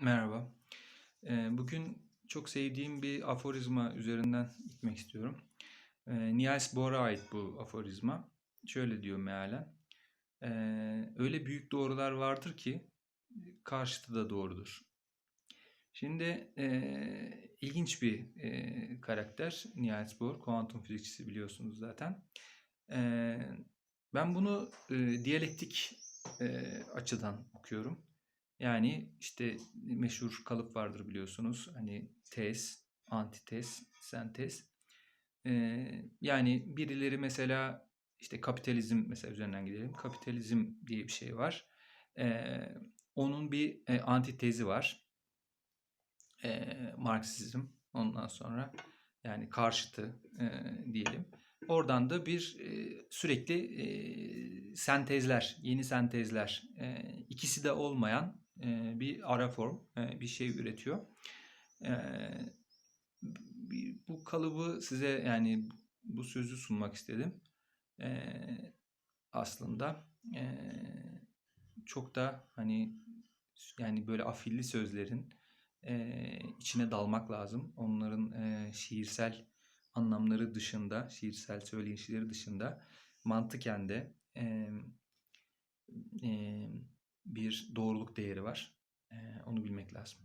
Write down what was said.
Merhaba. Eee, bugün çok sevdiğim bir aforizma üzerinden gitmek istiyorum. Eee, Niels Bohr'a ait bu aforizma. Şöyle diyor mealen. Eee, öyle büyük doğrular vardır ki karşıtı da doğrudur. Şimdi eee, ilginç bir eee, karakter Niels Bohr. Kuantum fizikçisi biliyorsunuz zaten. Ben bunu eee, diyalektik açıdan okuyorum. Yani işte meşhur kalıp vardır biliyorsunuz. Hani tez, antitez, sentez. Ee, yani birileri mesela işte kapitalizm mesela üzerinden gidelim. Kapitalizm diye bir şey var. Ee, onun bir e, antitezi var. Ee, Marksizm ondan sonra yani karşıtı e, diyelim. Oradan da bir e, sürekli e, sentezler, yeni sentezler, e, ikisi de olmayan e, bir ara form, e, bir şey üretiyor. E, bu kalıbı size yani bu sözü sunmak istedim. Aslında çok da hani yani böyle afilli sözlerin içine dalmak lazım. Onların şiirsel anlamları dışında, şiirsel söyleyişleri dışında mantıken de e, bir doğruluk değeri var. E, onu bilmek lazım.